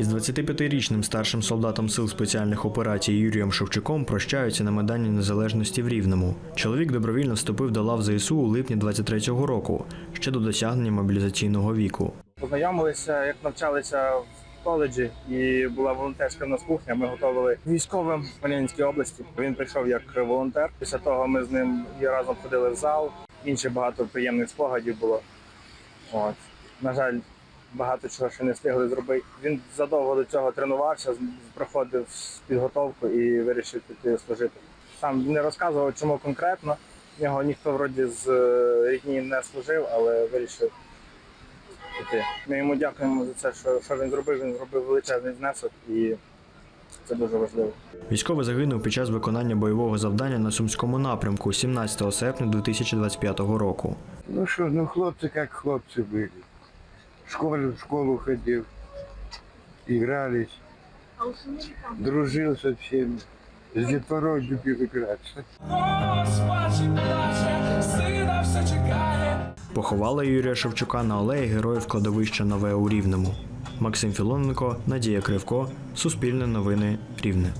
Із 25-річним старшим солдатом сил спеціальних операцій Юрієм Шевчуком прощаються на Майдані Незалежності в Рівному. Чоловік добровільно вступив до лав ЗСУ у липні 23-го року, ще до досягнення мобілізаційного віку. Познайомилися, як навчалися в коледжі, і була волонтерська в нас кухня. Ми готували військовим в Хмельницькій області. Він прийшов як волонтер. Після того ми з ним і разом ходили в зал. Інше багато приємних спогадів було. От. На жаль, багато чого ще не встигли зробити. Він задовго до цього тренувався, з- проходив підготовку і вирішив піти служити. Сам не розказував, чому конкретно. В нього ніхто вроді з е, рідні не служив, але вирішив піти. Ми йому дякуємо за це, що, що він зробив. Він зробив величезний внесок і це дуже важливо. Військовий загинув під час виконання бойового завдання на Сумському напрямку 17 серпня 2025 року. Ну что, ну хлопцы как хлопцы были. В школе в школу ходил, игрались, дружил со всеми. С детворой любил играться. Розпаче плаче, сина все чекає. Поховали Юрія Шевчука на алеї Героїв кладовища Нове у Рівному. Максим Філоненко, Надія Кривко, Суспільне новини Рівне.